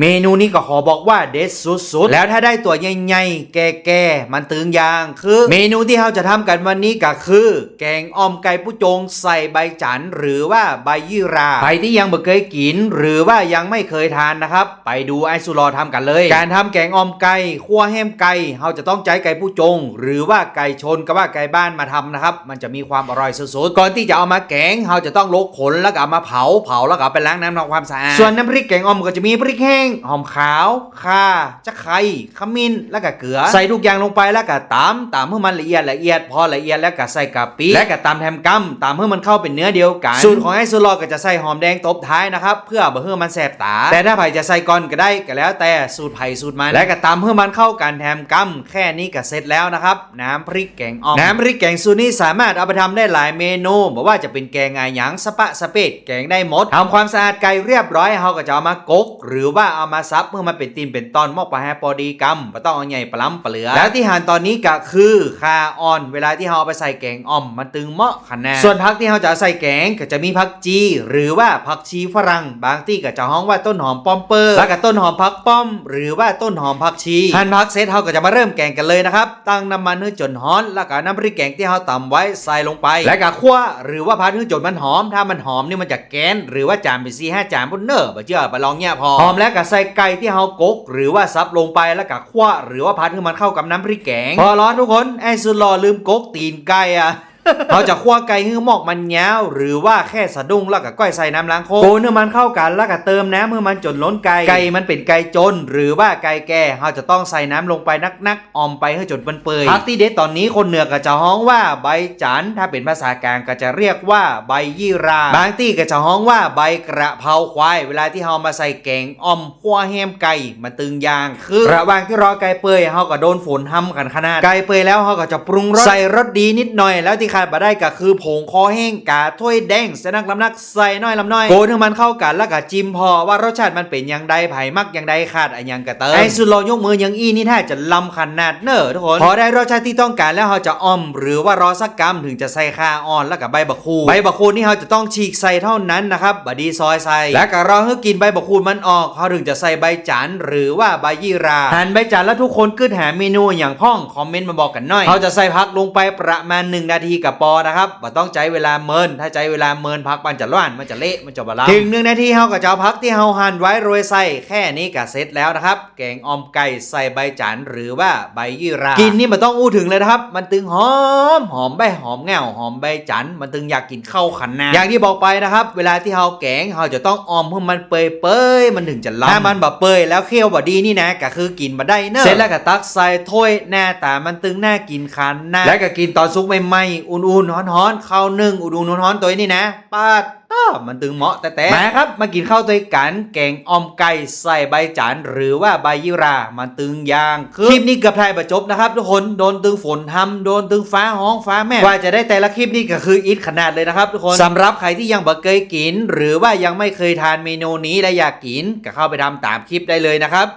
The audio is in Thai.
เมนูนี้ก็ขอบอกว่าเด็ดสุดๆ แล้วถ้าได้ตัวใหญ่ๆ แก่ๆ มันตึงยางคือ เมนูที่เราจะทำกันวันนี้ก็คือ แกงอ่อมไก่ปุจงใส่ใบจันหรือว่าใบยี่ราใครที่ยังไม่เคยกิน หรือว่ายังไม่เคยทานนะครับ ไปดูไอซูรอทำกันเลย การทำแกงอ่อมไก่คั่วแฮมไก่เราจะต้องใช้ไก่ปุจง หรือว่าไก่ชนกับว่าไก่บ้านมาทำนะครับ มันจะมีความอร่อยสุดๆ ก่อนที่จะเอามาแกงเราจะต้องลกขนแล้วก็เอามาเผาเผาแล้วก็ไปล้างน้ำทำความสะอาดส่วนน้ำพริกแกงอ่อมก็จะมีพริกแห้งหอมขาวข่าจะไคร้ขมิ้นแล้วก็เกลือ ใส่ทุกอย่างลงไปแล้วก็ตำตำให้มันละเอียดละเอียด พอละเอียดแล้วก็ใส่กะปิและก็ตำแทมกัมตำให้มันเข้าเป็นเนื้อเดียวกันสูตรของไอ้สุรอก็จะใส่หอมแดงตบท้ายนะครับเพื่อบ่ให้มันแสบตา แต่ถ้าไผ่จะใส่ก่อนก็ได้ก็แล้ว แต่สูตรไผ่สูตรมันและก็ตำให้มันเข้ากันแทมกัมแค่นี้ก็เสร็จแล้วนะครับน้ำพริกแกงอ่อมน้ำพริกแกงสูตรนี้สามารถเอาไปทำได้หลายเมนูบอกว่าจะเป็นแกงไงหยังสปะสเปดแกงได้หมดทำความสะอาดไก่เรียบร้อยเราก็จะเอามากกหรือว่าเอามาซับเมื่อมันเป็นตีนเป็นตอนมอกไปให้พอดีกำไม่ต้องเอาใหญ่ปล้ำปลาเหลือ แล้วที่หันตอนนี้ก็คือคาออน เวลาที่เราเอาไปใส่แกงอ่อมมันตึงเหมาะขนาดส่วนผักที่เราจะใส่แกงก็จะมีผักจีหรือว่าผักชีฝรั่ง บางที่ก็จะฮ้องว่าต้นหอมป้อมเปอร์แล้วก็ต้นหอมผักป้อม หรือว่าต้นหอมผักชีหั่นผักเสร็จเราก็จะมาเริ่มแกงกันเลยนะครับตั้งน้ำมันให้จนร้อน แล้วก็น้ำพริกแกงที่เราตำไว้ใส่ลงไป แล้วก็คั่วหรือว่าพัดให้จนมันหอม ถ้ามันหอมนี่มันจะแกนหรือว่าจานไปสี่ห้าจานบนเนอร์บ่เชื่อไปลองเนี่ยพอหอมแล้วก็ใส่ไก่ที่เฮากก หรือว่าซับลงไปแล้วก็คว้าหรือว่าพัดให้มันเข้ากับน้ำพริกแกง พอร้อนทุกคนไอ้สุดหล่อลืมกกตีนไก่อะ เราจะคั่วไก่ให้หมอกมันยาวหรือว่าแค่สะดุ้งแล้วก็ก้อยใส่น้ำล้างโคกโกนให้มันเข้ากันแล้วก็เติมน้ำเมื่อมันจนล้นไก่ไก่มันเป็นไก่จน หรือว่าไก่แก่เราจะต้องใส่น้ำลงไปนักๆออมไปให้จนเปื่อยๆพักที่เด็ดตอนนี้คนเหนือก็จะฮ้องว่าใบจันทร์ถ้าเป็นภาษากลางก็จะเรียกว่าใบยี่ราบางที่ก็จะฮ้องว่าใบกระเพราควาย เวลาที่เรามาใส่แกงอ่อมคั่วแฮมไก่มันตึงยางคือระหว่างที่รอไก่เปื่อยเราก็โดนฝนทำกันขนาดไก่เปื่อยแล้วเราก็จะปรุงรสใส่รสดีนิดหน่อยแล้วที่ขาดมาได้ก็คือผงคอแห้งกาถ้วยแดงเสนักลำนักใส่น้อยลำน้อยโกนให้มันเข้ากันแล้วก็จิ้มพอว่ารสชาติมันเป็นอย่างใดไผ่มักอย่างใดขาดอะอย่างกระเติมไอ้สุดรอยกมือย่างอี้นี่ถ้าจะลำขนาดเนอะทุกคนพอได้รสชาติที่ต้องการแล้วเราจะอ้อม หรือว่ารอสักกำถึงจะใส่ข้าอ่อนแล้วกับใบบักคูใบบักคูนี่เราจะต้องฉีกใส่เท่านั้นนะครับบดีซอยใส่แล้วก็รอให้กินใบบักคูมันออกเขาถึงจะใส่ใบจันหรือว่าใบยี่ราหั่นใบจันแล้วทุกคนขึ้นหาเมนูอย่างพ่องคอมเมนต์มาบอกกันหน่อยเขาจะใส่พักลงไปประมาณ1นาทีกบปอนะครับบ่ต้องใจเวลาเมิน ถ้าใจเวลาเมินพักมันจะร้อนมันจะเละมันจะบลาถึงหนึ่งนาทีเขาก็จะเอาพักที่เขาหั่นไว้โรยใส่แค่นี้ก็เสร็จแล้วนะครับ แกงออมไก่ใส่ใบจันหรือว่าใบยี่รา กินนี่มันต้องอู้ถึงเลยนะครับ มันตึงหอมหอมใบหอมแง่วหอมใบจันมันตึงอยากกินข้าวขันนาอย่างที่บอกไปนะครับ เวลาที่เขาแกงเขาจะต้องออมให้มันเปื่อยเปื่อยๆมันถึงจะล้ำถ้ามันแบบเปื่อยแล้วเคี่ยวบดีนี่นะก็คือกินมาได้เนอะเสร็จแล้วก็ตักใส่ถ้วยหน้าตามันตึงหน้ากินขันนะแล้วก็กินตอนซุกใหม่ๆอุ่นๆฮ้อนๆข้าวนึ่งอุ่นๆฮ้อนๆตัวนี้นะปาดอ้อมันตึงเหมาะแต่แต่มาครับมากินข้าวตัวกันแกงออมไก่ใส่ใบจานหรือว่าใบยี่รา มันตึงยางคือคลิปนี้เกือบถ่ายประจบนะครับทุกคนโดนตึงฝนทำโดนตึงฟ้าห้องฟ้าแม่กว่าจะได้แต่ละคลิปนี่ก็คืออิทขนาดเลยนะครับทุกคนสำหรับใครที่ยังบ่เคยกิน หรือว่ายังไม่เคยทานเมนูนี้และอยากกินก็เข้าไปทำตามคลิปได้เลยนะครับ